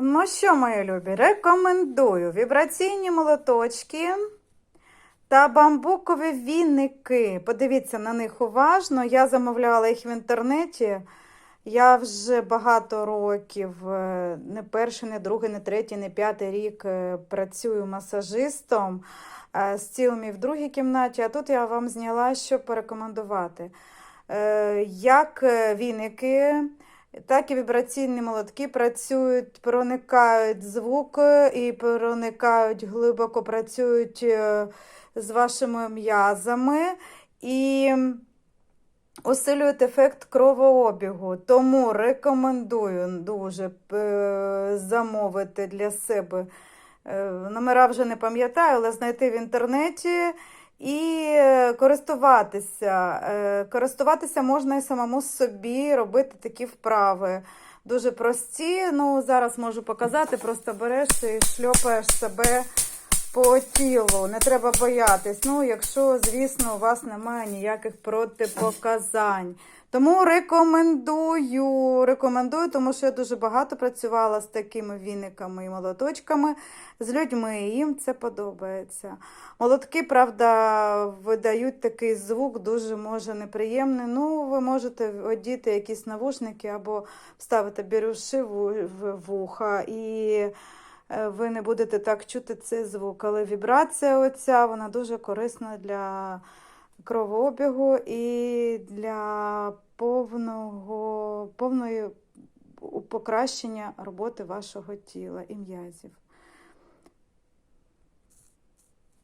Ну що, мої любі, рекомендую вібраційні молоточки та бамбукові віники. Подивіться на них уважно. Я замовляла їх в інтернеті. Я вже багато років, е, не перший, не другий, не третій, не п'ятий рік е, працюю масажистом е, з цілими в другій кімнаті, а тут я вам зняла, щоб порекомендувати. Е, Як е, віники, так і вібраційні молотки працюють, проникають звук е, і проникають глибоко, працюють е, з вашими м'язами і усилюють ефект кровообігу. Тому рекомендую дуже е, замовити для себе. Номера вже не пам'ятаю, але знайти в інтернеті і е, користуватися. Е, Користуватися можна і самому собі, робити такі вправи. Дуже прості. Ну, зараз можу показати, просто береш і шльопаєш себе по тілу. Не треба боятись. Ну, якщо, звісно, у вас немає ніяких протипоказань. Тому рекомендую, рекомендую, тому що я дуже багато працювала з такими віниками і молоточками, з людьми, і їм це подобається. Молотки, правда, видають такий звук, дуже може неприємний. Ну, ви можете одіти якісь навушники або вставити бірюши в вуха, і ви не будете так чути цей звук. Але вібрація оця, вона дуже корисна для кровообігу і для повного, повної покращення роботи вашого тіла і м'язів.